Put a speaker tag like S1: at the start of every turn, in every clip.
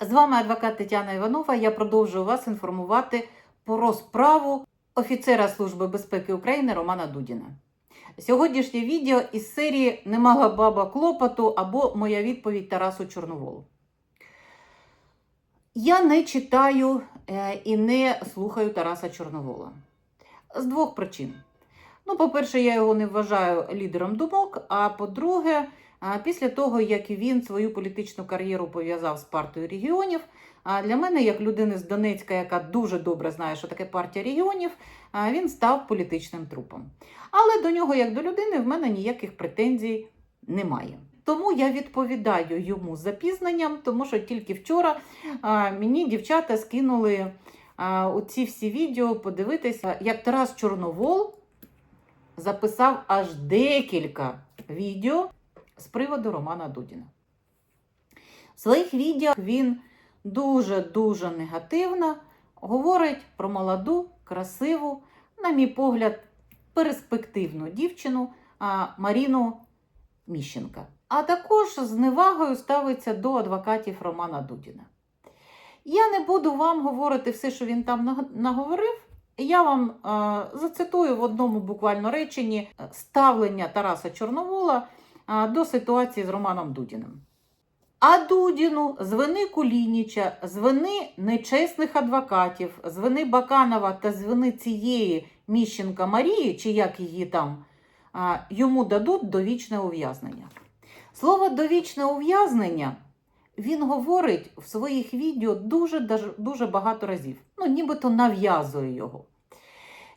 S1: З вами адвокат Тетяна Іванова. Я продовжую вас інформувати про справу офіцера Служби безпеки України Романа Дудіна. Сьогоднішнє відео із серії Немала баба клопоту або Моя відповідь Тарасу Чорноволу. Я не читаю е, і не слухаю Тараса Чорновола. З двох причин. Ну, по-перше, я його не вважаю лідером думок. А по-друге, Після того, як він свою політичну кар'єру пов'язав з партією регіонів, для мене, як людини з Донецька, яка дуже добре знає, що таке партія регіонів, він став політичним трупом. Але до нього, як до людини, в мене ніяких претензій немає. Тому я відповідаю йому запізненням, тому що тільки вчора мені дівчата скинули оці всі відео подивитися, як Тарас Чорновол записав аж декілька відео з приводу Романа Дудіна. В своїх відео він дуже-дуже негативно говорить про молоду, красиву, на мій погляд, перспективну дівчину Маріну Міщенка. А також з невагою ставиться до адвокатів Романа Дудіна. Я не буду вам говорити все, що він там наговорив. Я вам е, зацитую в одному буквально реченні е, ставлення Тараса Чорновола до ситуації з Романом Дудіним. А Дудіну з вини Кулініча, з вини нечесних адвокатів, з вини Баканова та з вини цієї Міщенка Марії, чи як її там, йому дадуть довічне ув'язнення. Слово довічне ув'язнення він говорить в своїх відео дуже, дуже багато разів. Ну, нібито нав'язує його.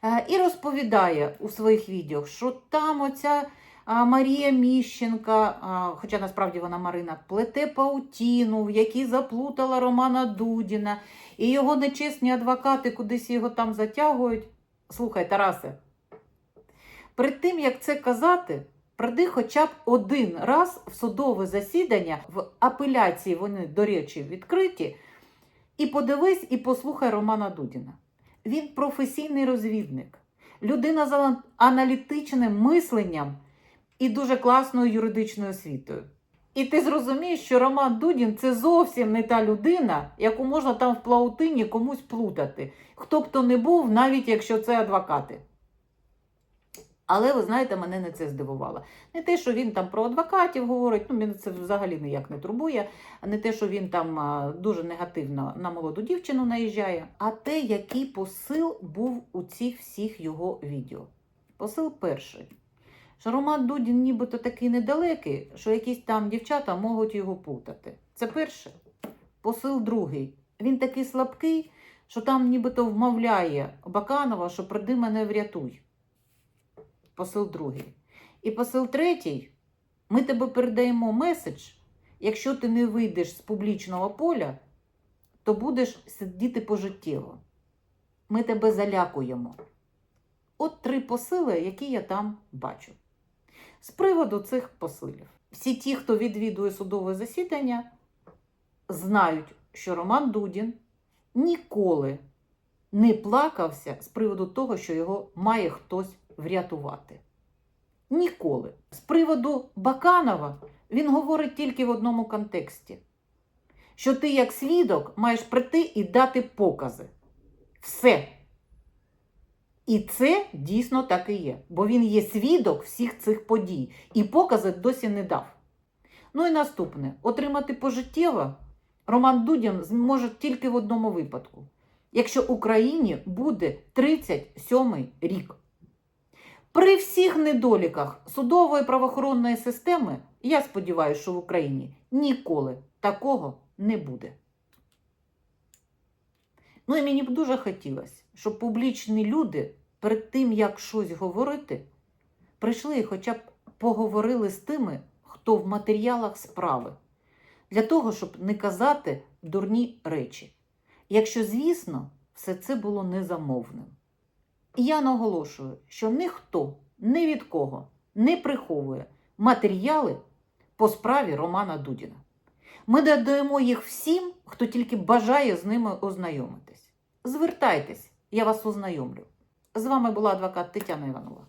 S1: Е, І розповідає у своїх відео, що там оця Марія Міщенка, хоча насправді вона Марина, плете паутіну, в якій заплутала Романа Дудіна, і його нечесні адвокати кудись його там затягують. Слухай, Тарасе, перед тим як це казати, приди хоча б один раз в судове засідання, в апеляції вони, до речі, відкриті, і подивись і послухай Романа Дудіна. Він професійний розвідник, людина з аналітичним мисленням і дуже класною юридичною освітою. І ти зрозумієш, що Роман Дудін це зовсім не та людина, яку можна там в плаутині комусь плутати. Хто б то не був, навіть якщо це адвокати. Але ви знаєте, мене не це здивувало. Не те, що він там про адвокатів говорить, ну мене це взагалі ніяк не турбує, не те, що він там дуже негативно на молоду дівчину наїжджає, а те, який посил був у цих всіх його відео. Посил перший. Що Роман Дудін нібито такий недалекий, що якісь там дівчата можуть його путати. Це перше. Посил другий. Він такий слабкий, що там нібито вмовляє Баканова, що приди мене врятуй. Посил другий. І посил третій. Ми тебе передаємо меседж. Якщо ти не вийдеш з публічного поля, то будеш сидіти пожиттєво. Ми тебе залякуємо. От три посили, які я там бачу. З приводу цих посилів. Всі ті, хто відвідує судове засідання, знають, що Роман Дудін ніколи не плакався з приводу того, що його має хтось врятувати. Ніколи. З приводу Баканова він говорить тільки в одному контексті: що ти, як свідок, маєш прийти і дати покази. Все. І це дійсно так і є, бо він є свідок всіх цих подій і покази досі не дав. Ну і наступне: отримати пожиттєво Роман Дудін зможе тільки в одному випадку, якщо Україні буде 37 рік. При всіх недоліках судової правоохоронної системи, я сподіваюся, що в Україні ніколи такого не буде. Ну і мені б дуже хотілося, щоб публічні люди перед тим, як щось говорити, прийшли і хоча б поговорили з тими, хто в матеріалах справи, для того, щоб не казати дурні речі. Якщо, звісно, все це було незамовним. І я наголошую, що ніхто ні від кого не приховує матеріали по справі Романа Дудіна. Ми додаємо їх всім, хто тільки бажає з ними ознайомитись. Звертайтесь, я вас ознайомлю. З вами була адвокат Тетяна Іванова.